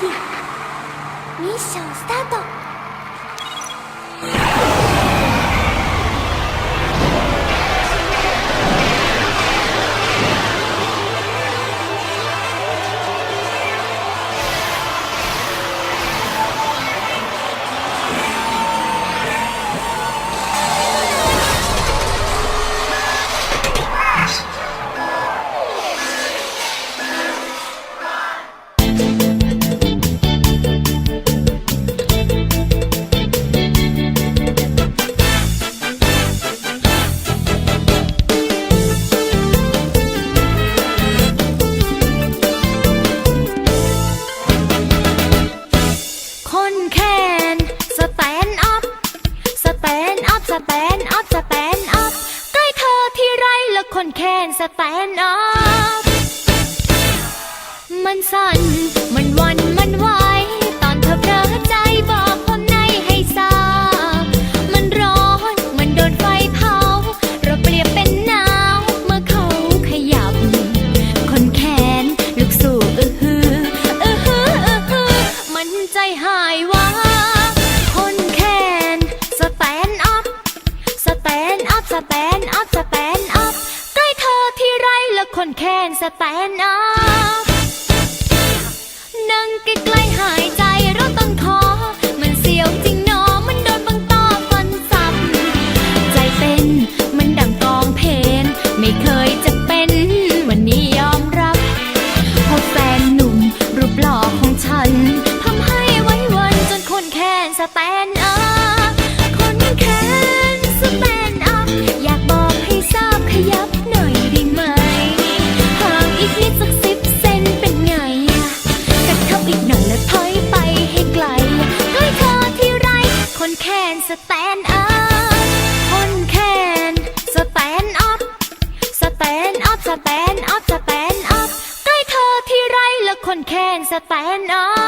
ディミッションスタート แตนอัพสแตนอัพใกล้เธอที่ไรแล้วคนแค้นสแตนอัพมันสั่นมันวันมันไหวตอนเธอเผลอใจบอกความในให้ทราบมันร้อนมันโดนไฟเผาเราเปรียบเป็นหนาวเมื่อเขาขยับ คนแขนลุกสู่อือฮืออือฮืออือฮือมันใจหายว่า แล้วคนแคนสแตนอัพนั่งใกล้ๆหายใจเราต้องขอมันเสียวจริงหนอมันโดนบางตอฟันสับ ใจเต้นมันดังกองเพลงไม่เคยจะเป็นวันนี้ยอมรับเพราะแฟนหนุ่มรูปหล่อของฉันทำให้ไว้วันจนคนแค้นสแตน คนแค้นสแตนอัพคนแค้นสแตนอัพสแตนอัพสแตนอัพสแตนอัพใกล้เธอที่ไรและคนแค้นสแตนอัพ